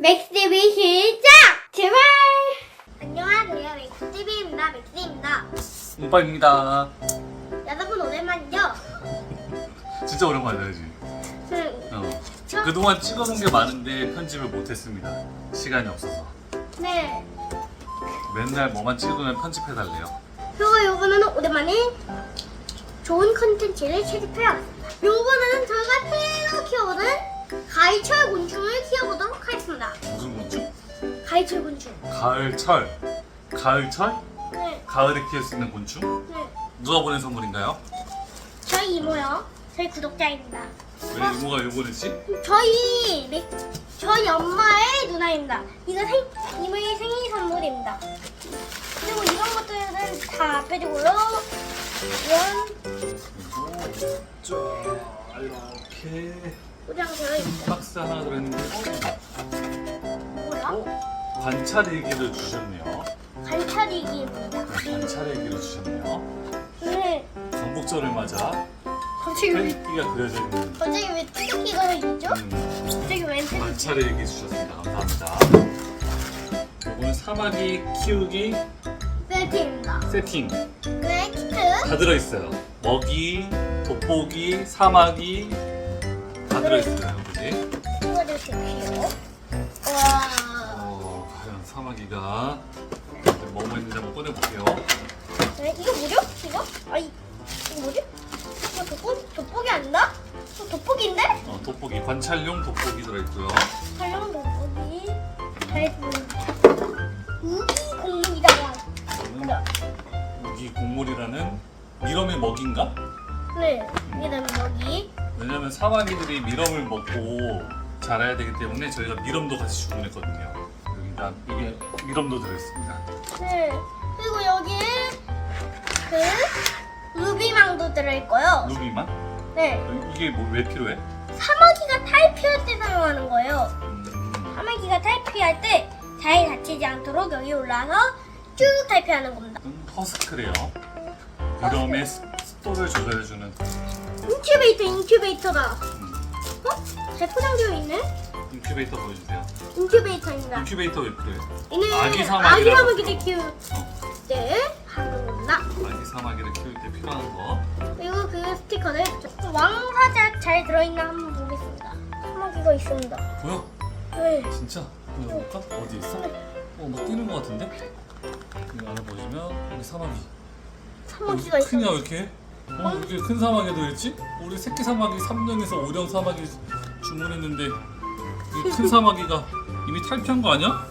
맥스비 시작! 제발! 안녕하세요. 맥스비입니다. 맥스입니다. 오빠입니다. 여러분 오랜만이죠? 진짜 오랜만이다, 그지? 네. 어. 저- 그동안 찍어놓은 게 많은데 편집을 못했습니다. 시간이 없어서. 네. 맨날 뭐만 찍으면 편집해달래요. 그리고 요번에는 오랜만에 좋은 컨텐츠를 채집해왔습니다. 요번에는 저희가 새로 키워보는 가위철 곤충을 키워보도록 하겠습니다. 무슨 곤충? 가위철 곤충. 가을철. 가을철? 네. 가을에 키울 수 있는 곤충? 네. 누가 보낸 선물인가요? 저희 이모요. 저희 구독자입니다. 왜 이모가 요번했지? 저희 맥, 저희 엄마의 누나입니다. 이거 생, 이모의 생일 선물입니다. 그리고 이런 것들은 다 빼주고요. 이런 그리고 쫙 이렇게 포장 되어 있어요. 박스 하나 들어있는데 뭐야? 어? 어? 관찰일기를 주셨네요. 관찰이기입니다. 네, 관찰일기를 주셨네요. 네. 광복절을 맞아 갑자기 왜, 팬기가 그려져 있는 갑자기 왜 뚜껑이가 있죠? 음, 갑자기 왜 뚜껑? 관찰일기 주셨습니다. 감사합니다. 오늘 사마귀 키우기 세트입니다. 세팅 네, 키트. 다 들어있어요. 먹이, 돋보기, 사마귀 다 들어있어요. 그지? 이거 주십시오. 와. 어, 과연 사마귀가 뭐뭐 있는지 한번 꺼내볼게요. 네, 이거 뭐죠? 이거? 아, 이, 이거 뭐지? 이거 돋보, 돋보기 아닌가? 이거 돋보기인데? 어, 돋보기, 관찰용 돋보기 들어있고요. 촬영 돋보기. 잘 보입니다. 우기 공룡이다. 이거는 여기 곡물이라는 미럼의 먹인가? 네, 이게 여기. 왜냐면 사마귀들이 미럼을 먹고 자라야 되기 때문에 저희가 미럼도 같이 주문했거든요. 여기다 이게 미럼도 들어있습니다. 네, 그리고 여기에 그 루비망도 들어있고요. 루비만? 네, 이게 뭐 왜 필요해? 사마귀가 탈피할 때 사용하는 거예요. 음, 사마귀가 탈피할 때 잘 다치지 않도록 여기 올라서 쭉 탈피하는 겁니다. 이건 허스크래요. 미럼의 습- 습도를 조절해주는 인큐베이터, 인큐베이터다. 음, 어? 잘 포장되어 있네? 인큐베이터 보여주세요. 인큐베이터입니다. 인큐베이터 왜 필요해? 이는 아기 아기 사마귀라고 사마귀를 키울 때 하는 겁니다. 아기 사마귀를 키울 때 필요한 거. 그리고 그 스티커를 왕사자 잘 들어있나 한번 보겠습니다. 사마귀가 있습니다. 뭐야? 네. 진짜? 보여볼까? 어디 있어? 어, 뭐 뛰는 거 같은데? 여기 안에 보시면 여기 사마귀. 사마귀가 어, 크냐 있어. 왜 이렇게? 어, 이렇게 큰 사마귀도 있지? 우리 새끼 사마귀 3령에서 5령 사마귀 주문했는데 이큰 사마귀가 이미 탈피한 거 아니야?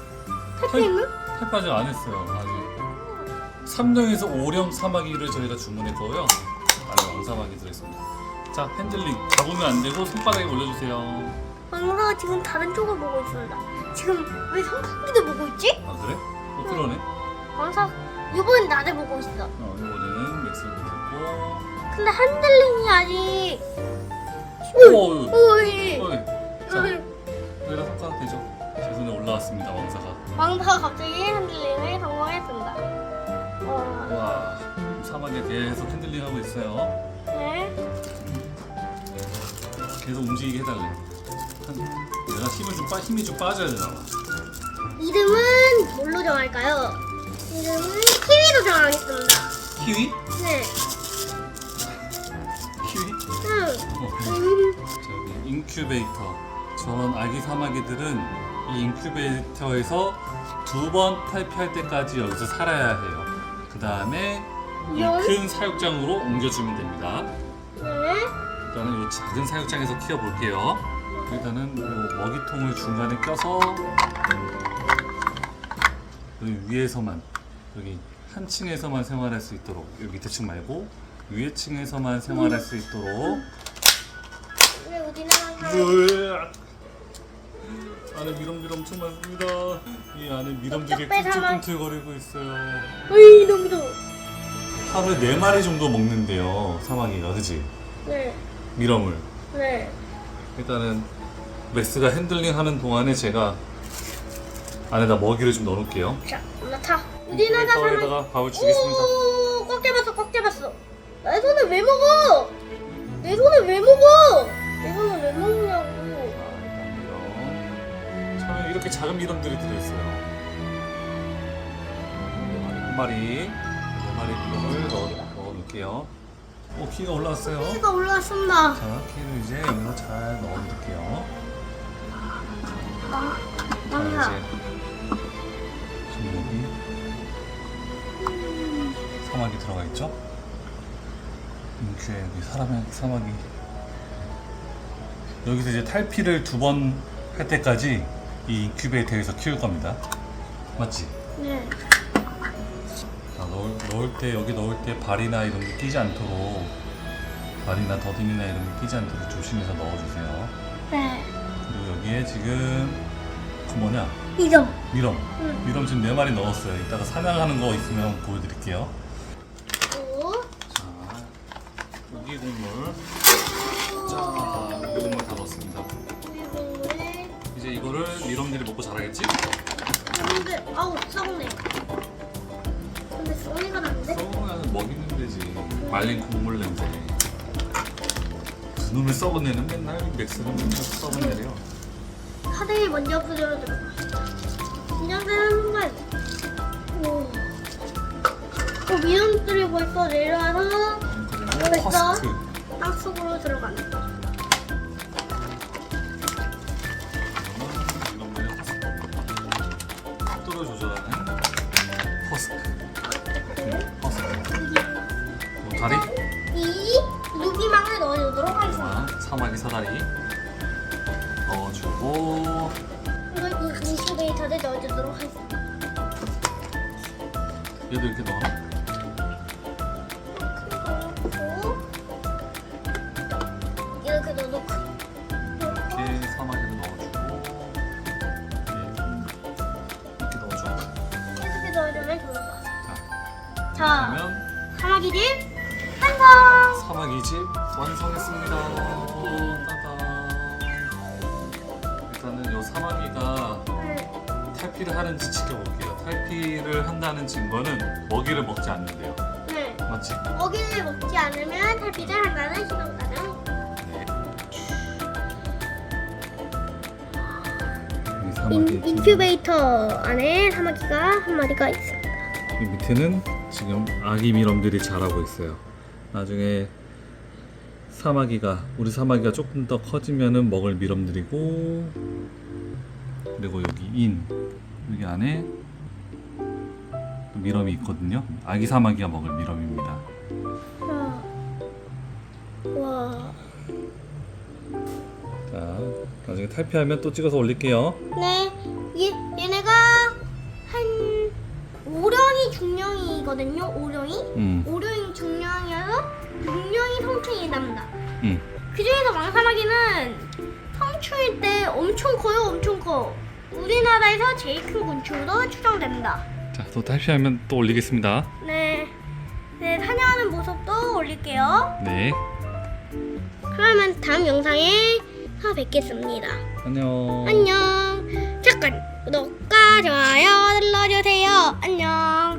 탈피했나? 탈피 아직 안 했어요. 아직. 3령에서 5령 사마귀를 저희가 주문했고요. 안에 왕사마귀 들어있습니다. 자, 핸들링 잡으면 안 되고 손바닥에 올려주세요. 왕사가 지금 다른 쪽을 보고 있습니다. 지금 왜 선풍기도 보고 있지? 아 그래? 어 그러네. 왕사 이번엔 나를 보고 있어. 어 이거는 맥스를 듣고. 근데 핸들링이 아직. 오, 오이. 오. 자, 여기다 손가락 대죠. 제 손에 올라왔습니다 왕사가. 왕사가 갑자기 핸들링을 성공했습니다. 와. 와, 사막에 계속 핸들링 하고 있어요. 네. 계속 움직이게 해달래. 한, 내가 힘을 좀 빠, 힘이 좀 빠져야 되나 봐. 이름은 뭘로 정할까요? 이름은 키위로 정하겠습니다. 키위? 네. 키위? 응. 어. 음, 저기 인큐베이터. 저런 아기 사마귀들은 이 인큐베이터에서 두 번 탈피할 때까지 여기서 살아야 해요. 그 다음에 이 열? 큰 사육장으로 옮겨주면 됩니다. 네. 일단은 이 작은 사육장에서 키워볼게요. 일단은 요 먹이통을 중간에 껴서 여기 위에서만 여기 한 층에서만 생활할 수 있도록 여기 밑에 층 말고 위에 층에서만 생활할 수 있도록 왜 어디 나가나? 으악. 안에 미럼들이 엄청 많습니다. 이 안에 미럼들이 쩍 빼서 꿈틀꿈틀거리고 있어요. 어이 너무 더워. 하루에 네 마리 정도 먹는데요, 사마귀가 그지? 네. 미럼을. 네. 일단은 맥스가 핸들링 하는 동안에 제가 안에다 먹이를 좀 넣어놓을게요. 자, 올라타. 어디 나가 사람? 에다가 밥을 주겠습니다. 오, 꽉 잡았어, 꽉 잡았어. 내 손을 왜 먹어? 내 손을 왜 먹어? 내 손을 왜 먹냐고. 자, 일단. 자, 그러면 이렇게 작은 미럼들이 들어있어요. 네 마리, 한 마리, 네 마리 미럼을 넣어, 넣어놓을게요. 오, 키가 올라왔어요. 키가 올라왔습니다. 자, 키를 이제 여기서 잘 넣어놓을게요. 망, 자, 망사. 이제 사막이 들어가 있죠? 인큐에 여기 사람의 사막이 여기서 이제 탈피를 두 번 할 때까지 이 인큐베이터에서 키울 겁니다. 맞지? 네. 자, 넣을, 넣을 때 여기 넣을 때 발이나 이런 게 끼지 않도록 발이나 더듬이나 이런 게 끼지 않도록 조심해서 넣어주세요. 네. 그리고 여기에 지금 그 뭐냐 이점. 미럼 응. 미럼 지금 네 마리 넣었어요. 이따가 사냥하는 거 있으면 보여드릴게요. 오. 자 고기 국물 자 고기 국물 다 넣었습니다. 미국물에. 이제 이거를 미럼들이 먹고 자라겠지? 근데 아우 썩네. 근데 소리가 나는데? 썩으면 먹이는 되지. 말린 국물 냄새. 그놈의 썩은 애는 맨날 맥스는 맨날 썩은 애래요. 카드이 먼저 부드러 들어가. 긴장되는 순간. 오. 어, 미연들이 벌써 내려와서 됐어? 퍼스트. 땅 속으로 들어가네. 이놈들의 퍼스트. 속도를 조절하는 퍼스트. 음, 퍼스트. 그리고 다리. 이 루비망을 넣어주도록 하겠습니다. 사다리 넣어주고 이걸 이 인큐베이터에 넣어주도록 하겠습니다. 얘도 이렇게 넣어. 자, 자. 그러면 사마귀 집 완성! 사마귀 집 완성했습니다. 따단. 일단은 요 사마귀가 네. 탈피를 하는지 지켜볼게요. 탈피를 한다는 증거는 먹이를 먹지 않는데요. 네. 맞지? 먹이를 먹지 않으면 탈피를 한다는 신호가는 네. 이 인큐베이터 안에 사마귀가 한 마리가 있습니다. 이 밑에는 지금 아기 미럼들이 자라고 있어요. 나중에 사마귀가 우리 사마귀가 조금 더 커지면은 먹을 미럼들이고 그리고 여기 인 여기 안에 또 미럼이 있거든요. 아기 사마귀가 먹을 미럼입니다. 와. 와. 자, 나중에 탈피하면 또 찍어서 올릴게요. 네. 얘, 얘네 중령이거든요. 오령이. 음, 오령이 중령이어서 중령이 성충이 납니다. 음. 그 중에서 왕사마귀는 성충일 때 엄청 커요. 엄청 커. 우리나라에서 제일 큰 곤충으로 추정됩니다. 자, 또 탈피하면 또 올리겠습니다. 네. 네, 사냥하는 모습도 올릴게요. 네, 그러면 다음 영상에 서 뵙겠습니다. 안녕. 안녕. 잠깐 구독과 좋아요 눌러주세요. 안녕.